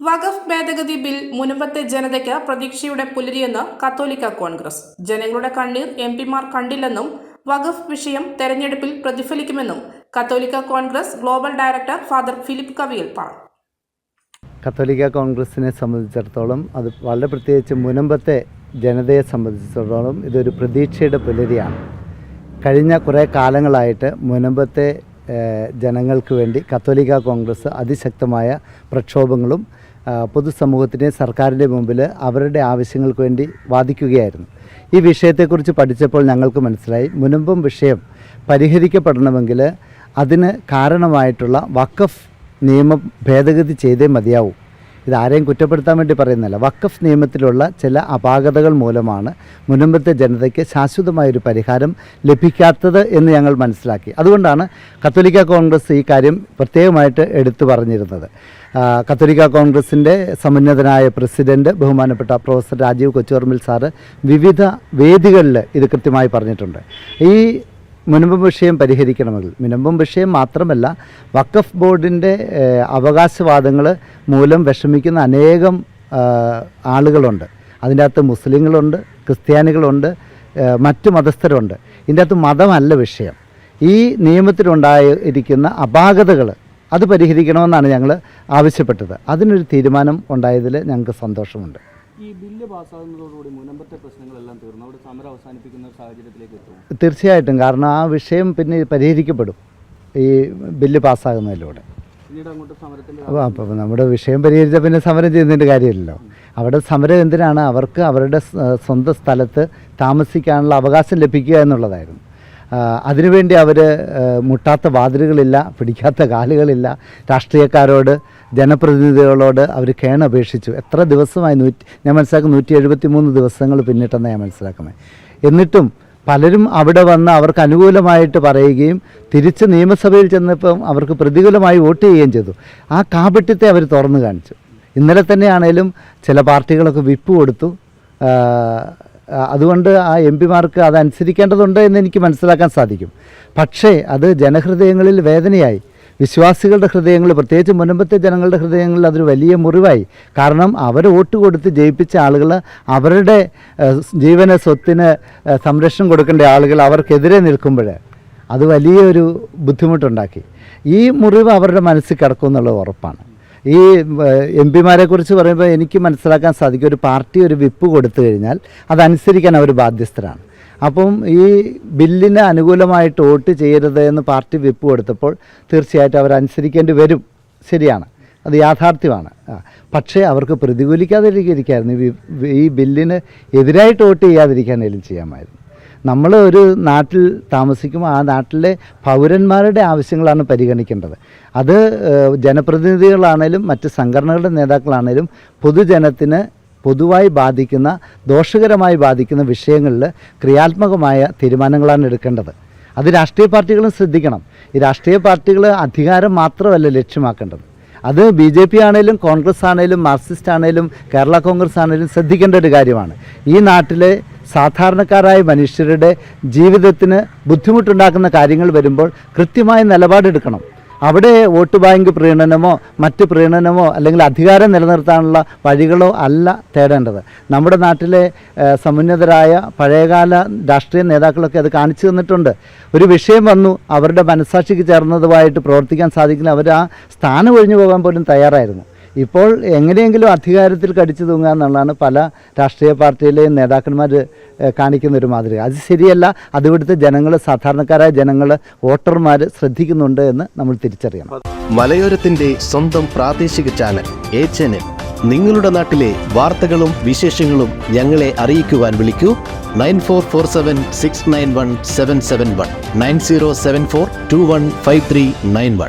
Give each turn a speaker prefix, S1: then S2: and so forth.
S1: വഖഫ് ഭേദഗതി ബിൽ മുനമ്പത്തെ ജനതയ്ക്ക് പ്രതീക്ഷയുടെ പുലരിയെന്ന് കത്തോലിക്ക കോൺഗ്രസ്. ജനങ്ങളുടെ കണ്ണീർ എം പിമാർ കണ്ടില്ലെന്നും വഖഫ് വിഷയം തെരഞ്ഞെടുപ്പിൽ പ്രതിഫലിക്കുമെന്നും Catholic Congress global director father Philip Kaviyil പറഞ്ഞു.
S2: കത്തോലിക്ക കോൺഗ്രസിനെ സംബന്ധിച്ചിടത്തോളം അത് വളരെ പ്രത്യേകിച്ച് മുനമ്പത്തെ ജനതയെ സംബന്ധിച്ചിടത്തോളം ഇതൊരു പ്രതീക്ഷയുടെ പുലരിയാണ്. കഴിഞ്ഞ കുറേ കാലങ്ങളായിട്ട് മുനമ്പത്തെ ജനങ്ങൾക്ക് വേണ്ടി കത്തോലിക്ക കോൺഗ്രസ് അതിശക്തമായ പ്രക്ഷോഭങ്ങളും പൊതുസമൂഹത്തിന്റെയും സർക്കാരിന്റെ മുമ്പിൽ അവരുടെ ആവശ്യങ്ങൾക്ക് വേണ്ടി വാദിക്കുകയായിരുന്നു. ഈ വിഷയത്തെക്കുറിച്ച് പഠിച്ചപ്പോൾ ഞങ്ങൾക്ക് മനസ്സിലായി. മുനമ്പം വിഷയം പരിഹരിക്കപ്പെടണമെങ്കിൽ അതിന് കാരണമായിട്ടുള്ള വക്കഫ് നിയമം ഭേദഗതി ചെയ്തേ മതിയാവൂ. ഇതാരെയും കുറ്റപ്പെടുത്താൻ വേണ്ടി പറയുന്നില്ല വക്കഫ് നിയമത്തിലുള്ള ചില അപാകതകൾ മൂലമാണ് മുനമ്പത്തെ ജനതയ്ക്ക് ശാശ്വതമായൊരു പരിഹാരം ലഭിക്കാത്തത് എന്ന് ഞങ്ങൾ മനസ്സിലാക്കി. അതുകൊണ്ടാണ് കത്തോലിക്ക കോൺഗ്രസ് ഈ കാര്യം പ്രത്യേകമായിട്ട് എടുത്തു പറഞ്ഞിരുന്നത്. കത്തോലിക്ക കോൺഗ്രസിന്റെ സമുന്നതനായ പ്രസിഡന്റ് ബഹുമാനപ്പെട്ട പ്രൊഫസർ രാജീവ് കൊച്ചുവർമിൽ സാറ് വിവിധ വേദികളിൽ ഇത് കൃത്യമായി പറഞ്ഞിട്ടുണ്ട്. ഈ മുനമ്പം വിഷയം പരിഹരിക്കണമെങ്കിൽ. മുനമ്പം വിഷയം മാത്രമല്ല വഖഫ് ബോർഡിന്റെ അവകാശവാദങ്ങൾ മൂലം വിഷമിക്കുന്ന അനേകം ആളുകളുണ്ട്. അതിന്റെ അകത്ത് മുസ്ലിങ്ങളുണ്ട് ക്രിസ്ത്യാനികളുണ്ട് മറ്റു മതസ്ഥരുണ്ട്. ഇതിന്റെ അകത്ത് മതമല്ല വിഷയം. ഈ നിയമത്തിലുണ്ടായിരിക്കുന്ന അപാകതകൾ അത് പരിഹരിക്കണമെന്നാണ് ഞങ്ങൾ ആവശ്യപ്പെട്ടത്. അതിനൊരു തീരുമാനം ഉണ്ടായതിൽ ഞങ്ങൾക്ക് സന്തോഷമുണ്ട്.
S3: ഈ ബില്ല് പാസ്സാകുന്നതോടുകൂടി മുനമ്പത്തെ പ്രശ്നങ്ങളെല്ലാം തീർന്നു. അവിടെ സമരം അവസാനിപ്പിക്കുന്ന സാഹചര്യത്തിലേക്ക് എത്തും
S2: തീർച്ചയായിട്ടും. കാരണം ആ വിഷയം പിന്നെ പരിഹരിക്കപ്പെടും ഈ ബില്ല് പാസ്സാകുന്നതിലൂടെ. അപ്പോൾ അപ്പോൾ നമ്മുടെ വിഷയം പരിഹരിച്ച പിന്നെ സമരം ചെയ്യുന്നതിന്റെ കാര്യമില്ലല്ലോ. അവിടെ സമരം എന്തിനാണ്? അവർക്ക് അവരുടെ സ്വന്തം സ്ഥലത്ത് താമസിക്കാനുള്ള അവകാശം ലഭിക്കുക എന്നുള്ളതായിരുന്നു. അതിനുവേണ്ടി അവർ മുട്ടാത്ത വാതിലുകളില്ല പിടിക്കാത്ത കാലുകളില്ല രാഷ്ട്രീയക്കാരോട് ജനപ്രതിനിധികളോട് അവർ കേണപേക്ഷിച്ചു എത്ര ദിവസമായി നൂറ്റി ഞാൻ മനസ്സിലാക്കും നൂറ്റി എഴുപത്തി മൂന്ന് ദിവസങ്ങൾ പിന്നിട്ടെന്ന് ഞാൻ മനസ്സിലാക്കുന്നത്. എന്നിട്ടും പലരും അവിടെ വന്ന് അവർക്ക് അനുകൂലമായിട്ട് പറയുകയും തിരിച്ച് നിയമസഭയിൽ ചെന്നപ്പം അവർക്ക് പ്രതികൂലമായി വോട്ട് ചെയ്യുകയും ചെയ്തു. ആ കാപട്യത്തെ അവർ തുറന്നു കാണിച്ചു. ഇന്നലെ തന്നെയാണേലും ചില പാർട്ടികളൊക്കെ വിപ്പ് കൊടുത്തു. അതുകൊണ്ട് ആ എം പിമാർക്ക് അത് അനുസരിക്കേണ്ടതുണ്ട് എന്ന് എനിക്ക് മനസ്സിലാക്കാൻ സാധിക്കും. പക്ഷേ അത് ജനഹൃദയങ്ങളിൽ വേദനയായി. വിശ്വാസികളുടെ ഹൃദയങ്ങൾ പ്രത്യേകിച്ച് മുൻപത്തെ ജനങ്ങളുടെ ഹൃദയങ്ങളിൽ അതൊരു വലിയ മുറിവായി. കാരണം അവർ വോട്ട് കൊടുത്ത് ജയിപ്പിച്ച ആളുകൾ അവരുടെ ജീവന സ്വത്തിന് സംരക്ഷണം കൊടുക്കേണ്ട ആളുകൾ അവർക്കെതിരെ നിൽക്കുമ്പോൾ അത് വലിയൊരു ബുദ്ധിമുട്ടുണ്ടാക്കി. ഈ മുറിവ് അവരുടെ മനസ്സിൽ കിടക്കും എന്നുള്ളത് ഉറപ്പാണ്. ഈ എം പിമാരെ കുറിച്ച് പറയുമ്പോൾ എനിക്ക് മനസ്സിലാക്കാൻ സാധിക്കും ഒരു പാർട്ടി ഒരു വിപ്പ് കൊടുത്തു കഴിഞ്ഞാൽ അതനുസരിക്കാൻ അവർ ബാധ്യസ്ഥരാണ്. അപ്പം ഈ ബില്ലിന് അനുകൂലമായിട്ട് വോട്ട് ചെയ്യരുത് എന്ന് പാർട്ടി വിപ്പ് കൊടുത്തപ്പോൾ തീർച്ചയായിട്ടും അവർ വരും. ശരിയാണ്. അത് യാഥാർത്ഥ്യമാണ്. പക്ഷേ അവർക്ക് പ്രതികൂലിക്കാതിരിക്കായിരുന്നു ഈ ബില്ലിന് എതിരായിട്ട് വോട്ട് ചെയ്യാതിരിക്കാനേലും ചെയ്യാമായിരുന്നു. നമ്മൾ ഒരു നാട്ടിൽ താമസിക്കുമ്പോൾ ആ നാട്ടിലെ പൗരന്മാരുടെ ആവശ്യങ്ങളാണ് പരിഗണിക്കേണ്ടത്. അത് ജനപ്രതിനിധികളാണേലും മറ്റ് സംഘടനകളുടെ നേതാക്കളാണേലും പൊതുജനത്തിന് പൊതുവായി ബാധിക്കുന്ന ദോഷകരമായി ബാധിക്കുന്ന വിഷയങ്ങളിൽ ക്രിയാത്മകമായ തീരുമാനങ്ങളാണ് എടുക്കേണ്ടത്. അത് രാഷ്ട്രീയ പാർട്ടികളും ശ്രദ്ധിക്കണം. ഈ രാഷ്ട്രീയ പാർട്ടികൾ അധികാരം മാത്രമല്ല ലക്ഷ്യമാക്കേണ്ടത്. അത് ബി ജെ പി ആണേലും കോൺഗ്രസ് ആണേലും മാർക്സിസ്റ്റ് ആണേലും കേരള കോൺഗ്രസ് ആണേലും ശ്രദ്ധിക്കേണ്ട ഒരു കാര്യമാണ്. ഈ നാട്ടിലെ സാധാരണക്കാരായ മനുഷ്യരുടെ ജീവിതത്തിന് ബുദ്ധിമുട്ടുണ്ടാക്കുന്ന കാര്യങ്ങൾ വരുമ്പോൾ കൃത്യമായ നിലപാടെടുക്കണം. അവിടെ വോട്ട് ബാങ്ക് പ്രീണനമോ മറ്റ് പ്രീണനമോ അല്ലെങ്കിൽ അധികാരം നിലനിർത്താനുള്ള വഴികളോ അല്ല തേടേണ്ടത്. നമ്മുടെ നാട്ടിലെ സമുന്നതരായ പഴയകാല രാഷ്ട്രീയ നേതാക്കളൊക്കെ അത് കാണിച്ചു തന്നിട്ടുണ്ട്. ഒരു വിഷയം വന്നു അവരുടെ മനസാക്ഷിക്ക് ചേർന്നതുമായിട്ട് പ്രവർത്തിക്കാൻ സാധിക്കുന്ന അവർ ആ സ്ഥാനം ഒഴിഞ്ഞു പോകാൻ പോലും തയ്യാറായിരുന്നു. ഇപ്പോൾ എങ്ങനെയെങ്കിലും അധികാരത്തിൽ കടിച്ചു തൂങ്ങുക എന്നുള്ളതാണ് പല രാഷ്ട്രീയ പാർട്ടിയിലെയും നേതാക്കന്മാർ കാണിക്കുന്ന ഒരു മാതൃക. അത് ശരിയല്ല. അത് ഇവിടുത്തെ ജനങ്ങൾ സാധാരണക്കാരായ ജനങ്ങൾ വോട്ടർമാർ ശ്രദ്ധിക്കുന്നുണ്ട് എന്ന് നമ്മൾ തിരിച്ചറിയണം.
S4: മലയോരത്തിന്റെ സ്വന്തം പ്രാദേശിക ചാനൽ എ ചാനൽ. നിങ്ങളുടെ നാട്ടിലെ വാർത്തകളും വിശേഷങ്ങളും ഞങ്ങളെ അറിയിക്കുവാൻ വിളിക്കൂ. Nine four four seven six nine one seven seven one. Nine zero seven four two one five three nine one.